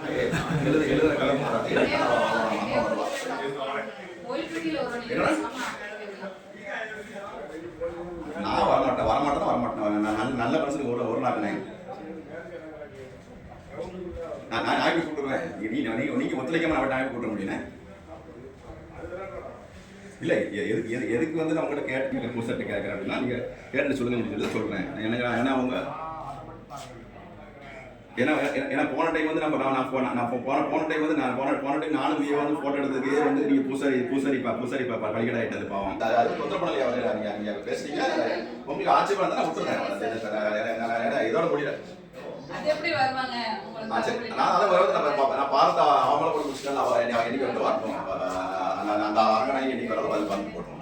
எழுத எழுதுற கலர் நான் வரமாட்டேன் வரமாட்டேன் வரமாட்டேன் நான் நல்ல நல்ல மனசுக்கு ஒரு ஒரு நாட்டினே நான் நான் நாய்க்கு கூப்பிடுவேன் நீ நீங்க நீங்க ஒத்துழைக்காம நான் நாய்க்கு கூப்பிட முடியுனே இல்ல எ- எதுக்கு எது- எதுக்கு வந்து நான் உங்கள்கிட்ட கேட்டு புதுசாக கேட்குறேன் அப்படின்னா நீங்க கேட்டு சொல்லுங்க சொல்லி சொல்கிறேன் எனக்கு ஏன்னா அவங்க ஏன்னா ஏன்னா- போன டைம் வந்து நம்ம நான் நான் போன நான் போன போன டைம் வந்து நான் போன போன டைம் நானும் நீங்க வந்து போட்டோ எடுத்ததுக்கே வந்து நீங்க பூசாரி பூசாரி பா பூசாரி பா ஆயிட்டது பாவம். அது பண்ணலையா அவரு நீங்க நீங்க பேசுறீங்க. உங்களுக்கு ஆட்சேபம் இருந்தா நான் விட்டுறேன் இதோட முடியல. பார்த்த அவங்கள கூட முடிச்சுட்டேன் அவ என்னை என்னைக்கு வந்து நான் அந்த அரங்கனை என்னைக்கு வரதோ அது வந்து போட்டோம்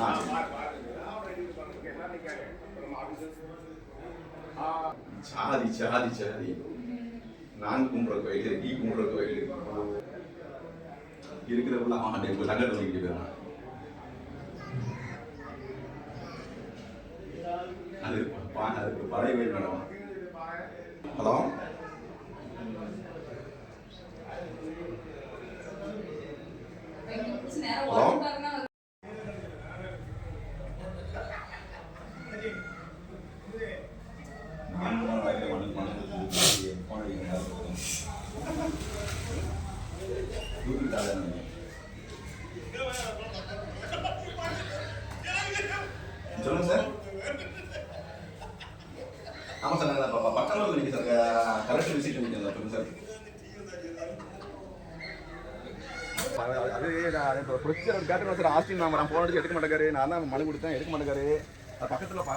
ஆ சாதி சாதி சாதி. நான் கும்பிட்ற கோயில் நீ கும்பிட்ற கோயில். இருக்கிறப்பெல்லாம் அவன் இப்போ தங்கத்தை வாங்கிட்டு போயிடலாம் அது பா- அதுக்கு பழைய சொல்லுங்க சார். ஆமாம் சார் நான் வந்து நிற்க சார் கலெக்டர் விசிட் சொல்லுங்க சார். அது நான் இப்போ கேட்டு சார் ஆஸ்டின் நான் நான் போன் அடிச்சு எடுக்க மாட்டேங்காரு நான் தான் மனு கொடுத்தேன் எடுக்க மாட்டேங்காரு அது பக்கத்தில் பா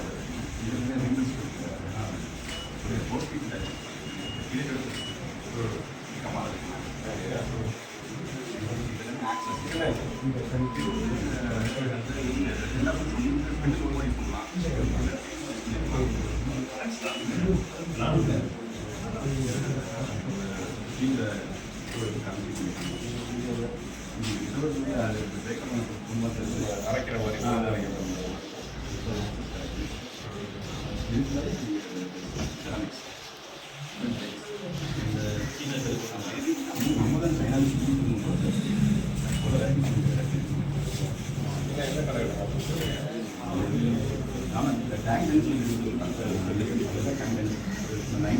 அரைக்க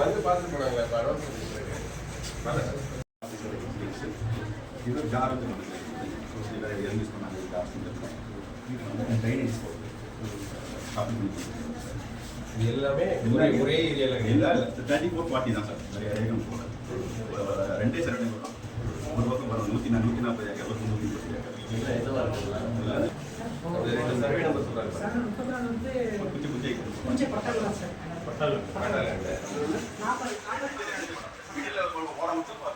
வந்து பார்த்து போனாங்களே இப்போ அட்வான்ஸ் ఏదో జాగ్రత్తగా வந்து இதை யூஸ் பண்ணாங்க எல்லாமே ஒரே ஒரே ஏரியாவில் இல்லை தேர்ட்டி ஃபோர் ஃபார்ட்டி தான் சார் நிறைய ஏகம் போல ரெண்டே சார் ரெண்டே போகலாம் ஒரு பக்கம் வரும் நூற்றி நூற்றி நாற்பது ஏக்கர் ஒரு நூற்றி முப்பது ஏக்கர் எல்லாம் என்னவா இருக்குங்களா சர்வே நம்பர் சொல்கிறாங்க குச்சி குச்சி பட்டால் பட்டால் அங்கே பட்டாளம் சுற்றி கான்சலேட்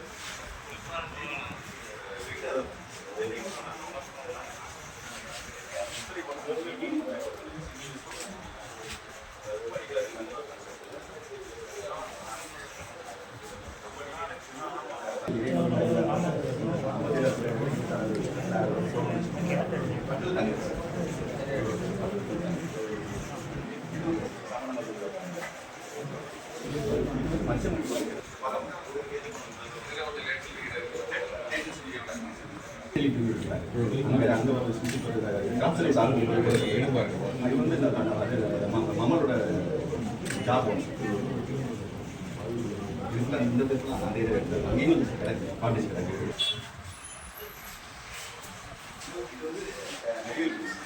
மம்மளோட ஜாப் இந்த இடத்துல நிறைய இடத்துல கிடக்கு பாண்டிஸ் கிடக்கு இது வந்து, அஹ், நெகிழ் piece.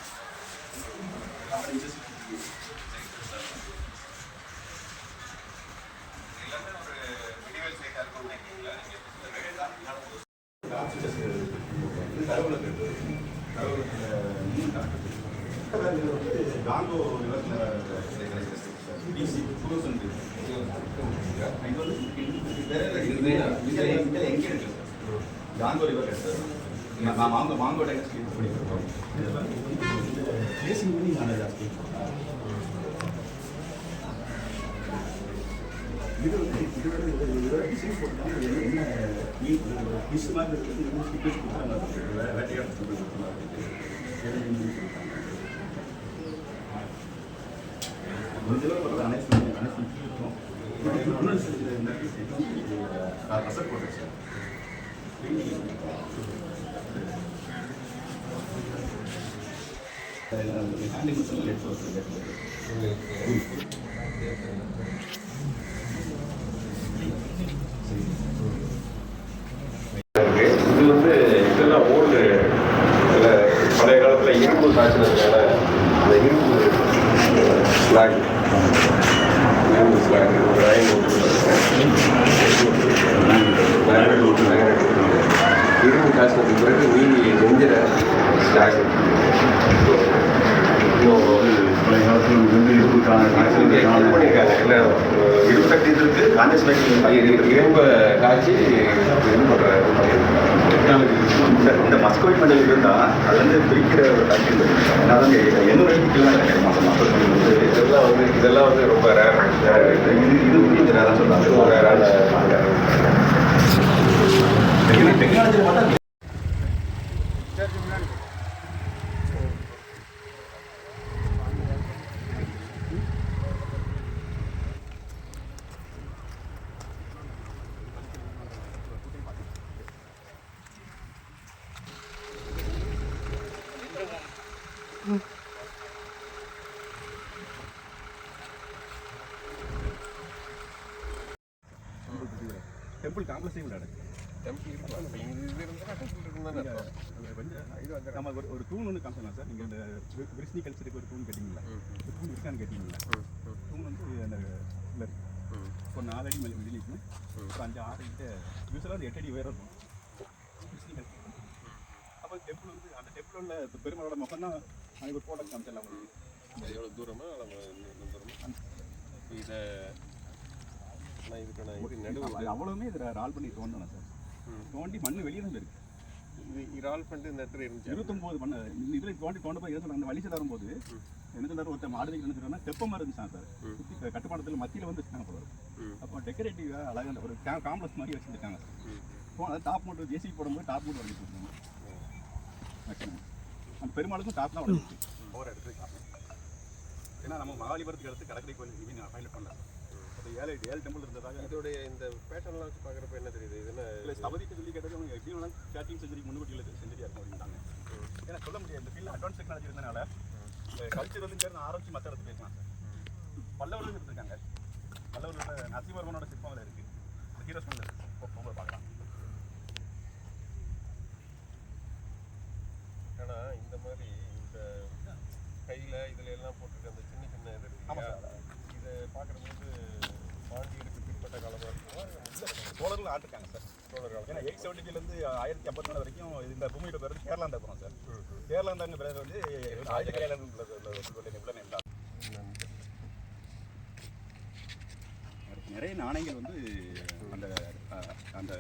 இது வந்து காங்கோ டிசி புரோசன் இது வந்து இதில் எங்கே இருக்கு காங்கோ ரிவர் சார் நான் மாங்கோ மாங்கோ டேங்க் ஸ்பீட் பண்ணியிருக்கோம் பிளேசிங் பண்ணி நான் ஜாஸ்தி இது வந்து இது வந்து போட்டு என்ன மீன் ஃபிஷ் மாதிரி இருக்குது இது ஃபிஷ் கொடுத்தாங்க வேட்டையாட சொல்லி முடிஞ்ச அளவு ஒரு அனைத்து அனைத்து இருக்கும் இன்னொரு சில ரசம் போட்டேன் சார் ஹேண்டிங் மட்டும் எடுத்து வச்சுருக்கேன் இருக்கு. இது வந்து இதெல்லாம் ஓல்டு சில பழைய காலத்தில் இரும்பு காய்ச்சினதுனால அந்த இரும்பு ஸ்லாக் இரும்பு ஸ்லாக் ஒரு அயன் இரும்பு காய்ச்சினதுக்கு பிறகு மீதி நெஞ்சிற ஸ்லாக் பழைய காலத்தில் சக்தி இருக்கு கான்டெஸ்ட் மேக்கிங் இரும்பை காய்ச்சி இந்த மஸ்கோவிட் மெடல் இருந்தால் அது வந்து பிரிக்கிற ஒரு டாக்டர் அதான் எண்ணூறு கிலோமீட்டர் கிடைக்கும் மாதம் மாதம் இதெல்லாம் வந்து இதெல்லாம் வந்து ரொம்ப ரேர் இது இது வந்து அதான் சொல்கிறாங்க ரேரான டெக்னாலஜி மட்டும் டெம்பிள் காம்ப்ளெக்ஸையும் விளையாடு. நம்ம ஒரு ஒரு தூண் ஒன்று காமிச்சிடலாம் சார். நீங்கள் இந்த விரிஸ்னி கல்ச்சருக்கு ஒரு தூண் கேட்டிங்களா தூண் இருக்கான்னு கேட்டிங்களா தூண் வந்து அந்த இல்லை ஒரு நாலு அடி மேலே வெளியே நிற்கும் ஒரு அஞ்சு ஆறு கிட்ட யூஸ்வலாக அது எட்டு அடி உயரம் இருக்கும். கல்ச்சர் அப்போ டெம்பிள் வந்து அந்த டெம்பிள் உள்ள பெருமாளோட முகம் தான் அதுக்கு ஒரு ஃபோட்டோ காமிச்சிடலாம் எவ்வளோ தூரமா? நம்ம இன்னும் தூரமா? இது நடுவு அவ்வளவுமே இதில் ரால் பண்ணி தோண்டணும் சார். தோண்டி மண் வெளியே தான் இருக்கு. இது இறால் பண்ணிட்டு இந்த இடத்துல இருந்துச்சு. இருபத்தொம்போது பண்ண இதில் தோண்டி தோண்ட போய் இருபத்தி அந்த வழிச்சில் வரும்போது என்ன சொன்னார் ஒருத்தர் மாடு வைக்கணும்னு என்ன தெப்பமாக இருந்துச்சான் சார். சுற்றி கட்டுமானத்தில் மத்தியில் வந்து வச்சுட்டாங்க போல. அப்போ டெக்கரேட்டிவாக அழகாக ஒரு காம்ப்ளெக்ஸ் மாதிரி வச்சுருக்காங்க இப்போ டாப் மட்டும் ஜேசி போடும்போது டாப் மட்டும் வரைக்கும் கொடுத்தாங்க மேக்ஸிமம் அந்த பெருமாளுக்கும் டாப் தான் போகிற இடத்துக்கு. ஏன்னா நம்ம மகாலிபுரத்துக்கு அடுத்து கடற்கரை கோயில் இவங்க பைலட் பண்ணல. அப்போ ஏழு ஏழு டெம்பிள் இருந்ததாக இதோடைய இந்த பேட்டர்ன்லாம் வச்சு பார்க்குறப்ப என்ன தெரியுது? இது என்ன இல்லை ஸ்தபதிக்கு சொல்லி கேட்டது அவங்க எப்படி வேணாலும் தேர்ட்டீன் செஞ்சுரி முன்னுக்கூட்டியில் செஞ்சுரியா இருக்கும் அப்படின்ட்டாங்க ஏன்னா சொல்ல முடியாது. இந்த ஃபீல்டில் அட்வான்ஸ் டெக்னாலஜி இருந்தனால கல்ச்சர் வந்து பேர் ஆரம்பிச்சு மற்ற இடத்துக்கு போயிருக்கலாம். சார் பல்லவர்கள் இருந்திருக்காங்க பல்லவர்களோட நரசிம்மர்மனோட சிற்பங்கள் இருக்கு. ஹீரோஸ் பண்ணல போகும்போது பார்க்கலாம். ஆனா இந்த மாதிரி இந்த கையில இதுல எல்லாம் போட்டிருக்க அந்த சின்ன சின்ன இது இருக்கு ஆமா இல்லையா? இதை பார்க்குறது வந்து பாண்டியருக்கு பிற்பட்ட காலமா இருக்குமா இல்லை சோழர்கள் ஆட்டிருக்காங்க சார் சோழர் காலம் ஏன்னா எயிட் செவன்ட்டிலேருந்து ஆயிரத்தி ஐம்பத்தி நாலு வரைக்கும் இந்த பூமியோட பேர் வந்து போகிறோம் சார் கேரளாந்தாங்க பேர் வந்து ராஜகரையில நிபுணர் என்றார் நிறைய நாணயங்கள் வந்து அந்த அந்த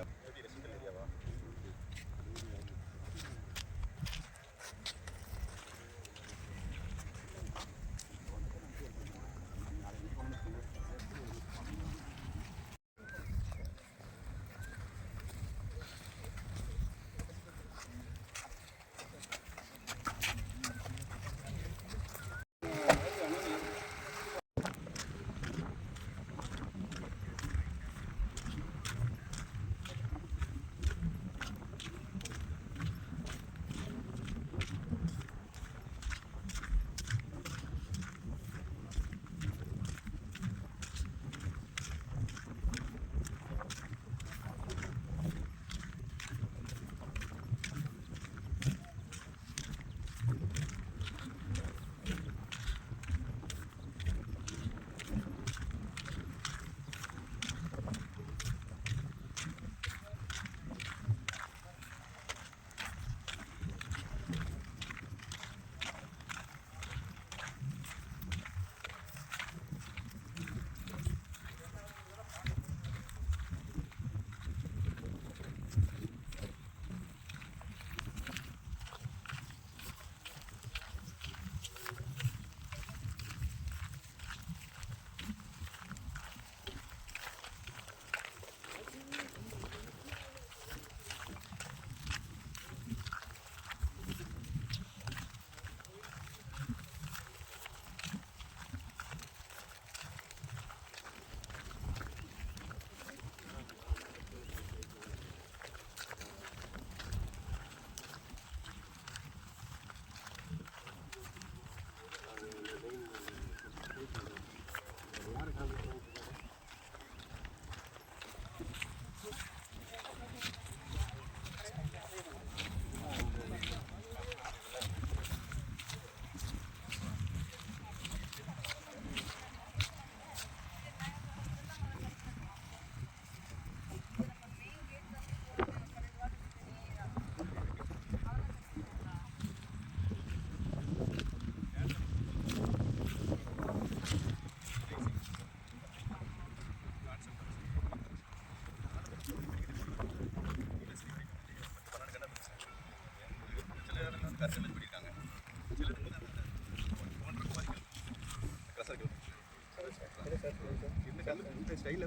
ஸ்டைலில்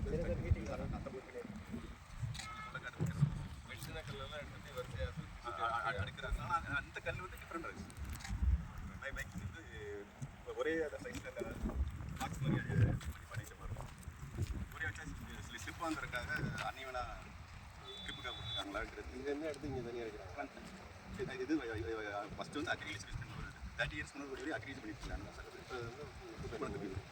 அடுக்கிறாங்க. ஆனால் அந்த கல் வந்து டிஃப்ரெண்ட் இருக்கு. மை மைக் வந்து ஒரே சைஸில் பாக்ஸ் மாதிரி பண்ணிட்ட இருக்கும் ஒரே வச்சா ஸ்லிப் வாங்குறதுக்காக அன்னிவனாக கிரிப்புக்காக கொடுத்துருக்காங்களான்றது இங்கே என்ன எடுத்து இங்கே தனியாக இருக்கிறாங்க இது ஃபஸ்ட்டு வந்து அக்ரிகல்ச்சர் தேர்ட்டி இயர்ஸ் முன்னாடி ஒரு அக்ரிகல்ச்சர் பண்ணிட்டு சார்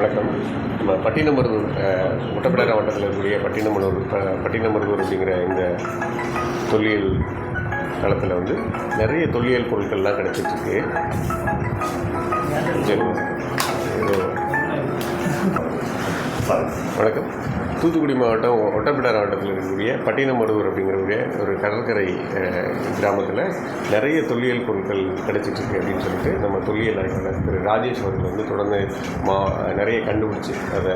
வணக்கம். நம்ம பட்டினமருதூர் அஹ், ஒட்டப்பிடார வட்டத்தில் இருக்கக்கூடிய பட்டினமலூர் பட்டினமருதூர் அப்படிங்கிற இந்த தொல்லியல் களத்தில் வந்து நிறைய தொல்லியல் பொருட்கள்லாம் கிடைச்சிட்ருக்கு. வணக்கம். தூத்துக்குடி மாவட்டம் ஒட்டப்பிட்டார் மாவட்டத்தில் இருக்கக்கூடிய பட்டினமருதூர் அப்படிங்கிறக்கூடிய ஒரு கடற்கரை கிராமத்தில் நிறைய தொல்லியல் பொருட்கள் கிடைச்சிட்ருக்கு அப்படின்னு சொல்லிட்டு நம்ம தொல்லியல் ஆய்வாளர் திரு ராஜேஷ் அவர்கள் வந்து தொடர்ந்து மா நிறைய கண்டுபிடிச்சி அதை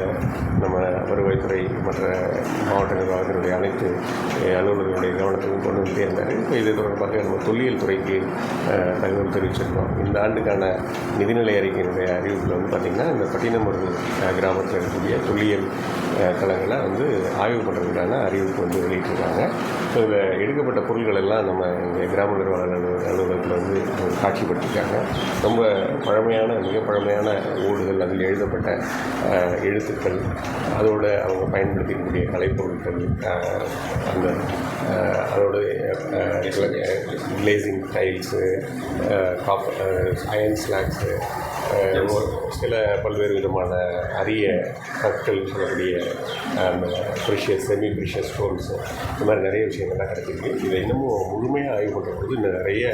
நம்ம வருவாய்த்துறை மற்ற மாவட்ட நிர்வாகத்தினுடைய அனைத்து அலுவலர்களுடைய கவனத்துக்கும் கொண்டு வந்துட்டே இருந்தார். இப்போ இது தொடர்பாக நம்ம தொல்லியல் துறைக்கு தகவல் தெரிவிச்சிருக்கோம். இந்த ஆண்டுக்கான நிதிநிலை அறிக்கையினுடைய அறிவிப்பில் வந்து பார்த்திங்கன்னா இந்த பட்டினமருதூர் கிராமத்தில் இருக்கக்கூடிய தொல்லியல் தளங்களை வந்து ஆய்வு பண்ணுறதுக்கான அறிவிப்பு வந்து வெளியிட்டிருக்காங்க. ஸோ இதில் எடுக்கப்பட்ட பொருள்கள் எல்லாம் நம்ம இங்கே கிராம நிர்வாக அலுவலக அலுவலகத்தில் வந்து காட்சிப்படுத்திருக்காங்க ரொம்ப பழமையான மிக பழமையான ஓடுகள் அதில் எழுதப்பட்ட எழுத்துக்கள் அதோடு அவங்க பயன்படுத்திக்கக்கூடிய கலைப்பொருட்கள் அந்த அதோட கிளேசிங் டைல்ஸு காப் அயன் ஸ்லாக்ஸு சில பல்வேறு விதமான அரிய கற்கள் சொல்லக்கூடிய ப்ரிஷியஸ் செமி ப்ரிஷியஸ் ஸ்டோன்ஸு இந்த மாதிரி நிறைய விஷயங்கள்லாம் கிடைச்சிருக்கு. இதை இன்னமும் முழுமையாக ஆய்வு பண்ணுறது இன்னும் நிறைய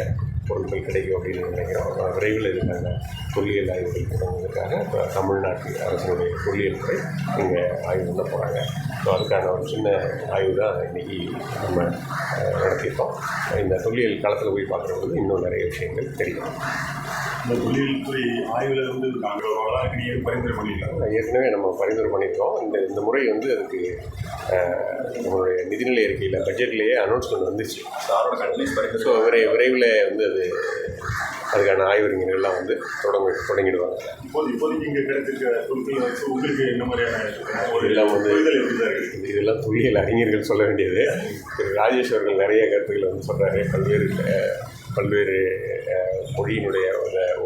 பொருட்கள் கிடைக்கும் அப்படின்னு நினைக்கிறோம் விரைவில் இதுக்கான தொல்லியல் ஆய்வுகள் தொடங்குவதற்காக இப்போ தமிழ்நாட்டு அரசினுடைய தொல்லியல் துறை இங்கே ஆய்வு பண்ண போகிறாங்க ஸோ அதுக்கான ஒரு சின்ன ஆய்வு தான் இன்றைக்கி நம்ம நடத்தியிருக்கோம். இந்த தொல்லியல் களத்தில் போய் பார்க்குறவங்களுக்கு இன்னும் நிறைய விஷயங்கள் தெரியும். இந்த தொழில்துறை ஆய்வில் இருந்து நாங்கள் வளர்ச்சி நீங்கள் பரிந்துரை பண்ணியிருக்காங்க ஏற்கனவே நம்ம பரிந்துரை பண்ணியிருக்கோம் இந்த இந்த முறை வந்து அதுக்கு நம்மளுடைய நிதிநிலை அறிக்கையில் பட்ஜெட்லேயே அனௌன்ஸ்மெண்ட் வந்துச்சு. சாரோட கண்டினியூஸ் பரிந்துரை. ஸோ விரை விரைவில் வந்து அது அதுக்கான ஆய்வறிஞர்கள்லாம் வந்து தொடங்க தொடங்கிடுவாங்க. இப்போது இப்போதைக்கு இங்கே கிடைச்சிருக்க பொருட்களை வச்சு உங்களுக்கு என்ன மாதிரியான ஒரு இதெல்லாம் வந்து இதெல்லாம் தொழில் அறிஞர்கள் சொல்ல வேண்டியது. திரு ராஜேஷ் அவர்கள் நிறைய கருத்துக்களை வந்து சொல்கிறாரு பல்வேறு பல்வேறு மொழியினுடைய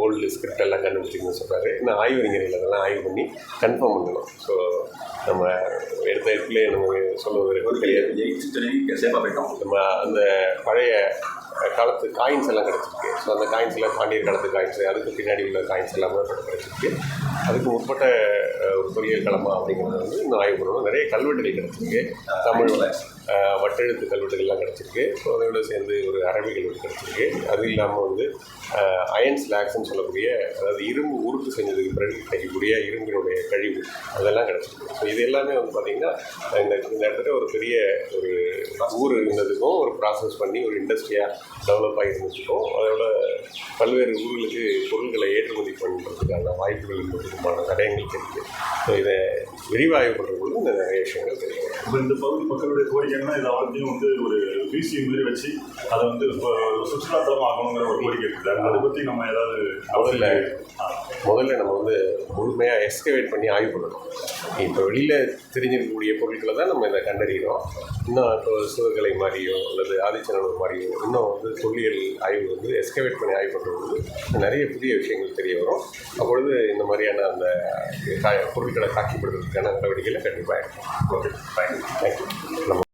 ஓல்டு ஸ்கிரிப்ட் எல்லாம் கண்டுபிடிச்சிங்கன்னு சொல்கிறாரு இன்னும் ஆய்வறிஞர்கள் அதெல்லாம் ஆய்வு பண்ணி கன்ஃபார்ம் பண்ணணும். ஸோ நம்ம எடுத்த இடத்துல நம்ம சேஃபாக போயிட்டோம். நம்ம அந்த பழைய காலத்து காயின்ஸ் எல்லாம் கிடச்சிருக்கு. ஸோ அந்த காயின்ஸ் எல்லாம் பாண்டியர் காலத்து காயின்ஸ் அதுக்கு பின்னாடி உள்ள காயின்ஸ் எல்லாமே கிடச்சிருக்கு. அதுக்கு முற்பட்ட ஒரு பொறியியல் களமா அப்படிங்கிறது வந்து இன்னும் ஆய்வு பண்ணணும் நிறைய கல்வெட்டுகள் கிடச்சிருக்கு. தமிழ் அஹ், வட்டெழுத்து கல்வெட்டுகள்லாம் கிடச்சிருக்கு. ஸோ அதோட சேர்ந்து ஒரு அரபி கல்வெட்டு கிடச்சிருக்கு. அது இல்லாமல் வந்து அயன் ஸ்லாக்ஸ்னு சொல்லக்கூடிய அதாவது இரும்பு உருட்டு செஞ்சதுக்கு பிறகு கிடைக்கக்கூடிய இரும்பினுடைய கழிவு அதெல்லாம் கிடச்சிருக்கு. ஸோ இது எல்லாமே வந்து பார்த்திங்கன்னா இந்த இந்த இடத்துல ஒரு பெரிய ஒரு ஊர் இருந்ததுக்கும் ஒரு ப்ராசஸ் பண்ணி ஒரு இண்டஸ்ட்ரியாக டெவலப் ஆகிருந்ததுக்கும் அதோட பல்வேறு ஊர்களுக்கு பொருட்களை ஏற்றுமதி பண்ணுறதுக்கான வாய்ப்புகள் இருந்ததுக்குமான தடயங்கள் இருக்குது ஸோ இதை விரிவாய்வு பண்ணுறதுக்குள்ள இந்த நிறைய விஷயங்கள் தெரியும். இப்போ இந்த பகுதி மக்களுடைய கோரிக்கை என்னன்னா இதை அவ்வளோத்தையும் வந்து ஒரு மியூசியம் மாதிரி வச்சு அதை வந்து இப்போ சுற்றுலாத்தலமாக ஆகணுங்கிற ஒரு கோரிக்கை இருக்குது. அதை பற்றி நம்ம ஏதாவது முதல்ல முதல்ல நம்ம வந்து முழுமையாக எஸ்கவேட் பண்ணி ஆய்வு பண்ணணும். இப்போ வெளியில் தெரிஞ்சிருக்கக்கூடிய பொருட்களை தான் நம்ம இதை கண்டறிகிறோம் இன்னும் இப்போ சிவகலை மாதிரியோ அல்லது ஆதிச்சநல்லூர் மாதிரியோ இன்னும் வந்து தொல்லியல் ஆய்வு வந்து எஸ்கவேட் பண்ணி ஆய்வு பண்ணுறது நிறைய புதிய விஷயங்கள் தெரிய வரும். அப்பொழுது இந்த மாதிரியான அந்த பொருட்களை காட்சிப்படுத்துறதுக்கான நடவடிக்கைகளை கண்டிப்பாக இருக்கும் ஓகே தேங்க்யூ நம்ம